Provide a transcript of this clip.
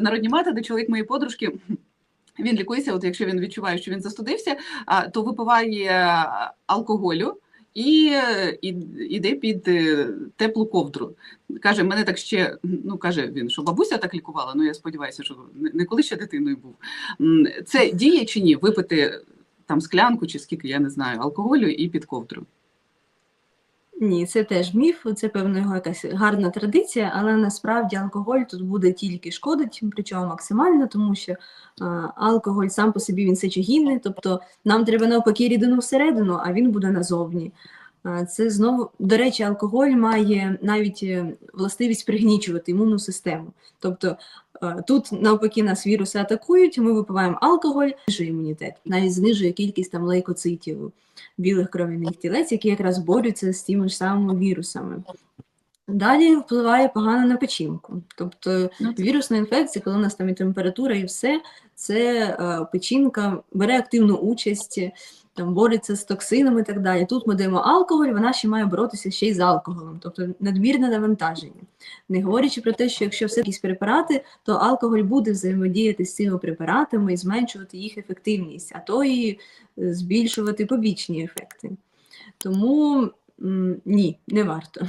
Народні методи, чоловік моєї подружки. Він лікується, от якщо він відчуває, що він застудився, то випиває алкоголю і, іде під е, теплу ковдру. Каже, мене так ще, ну каже він, що бабуся так лікувала. Ну я сподіваюся, що не коли ще дитиною був. Це діє чи ні? Випити там склянку чи скільки, я не знаю, алкоголю і під ковдру. Ні, це теж міф, це певно його якась гарна традиція, але насправді алкоголь тут буде тільки шкодить, причому максимально, тому що а, алкоголь сам по собі він сечогінний, тобто нам треба навпаки рідину всередину, а він буде назовні. А, Це знову, до речі, алкоголь має навіть е, властивість пригнічувати імунну систему. Тобто тут навпаки нас віруси атакують, ми випиваємо алкоголь, знижує імунітет, навіть знижує кількість там лейкоцитів білих кров'яних тілець, які якраз борються з тими ж самими вірусами. Далі впливає погано на печінку. Тобто Ну, вірусна інфекція, коли у нас там і температура, і все, це е, печінка бере активну участь, там бореться з токсинами і так далі. Тут ми даємо алкоголь, вона ще має боротися ще й з алкоголем, тобто надмірне навантаження. Не говорячи про те, що якщо все якісь препарати, то алкоголь буде взаємодіяти з цими препаратами і зменшувати їх ефективність, а то і е, збільшувати побічні ефекти. Тому ні, не варто.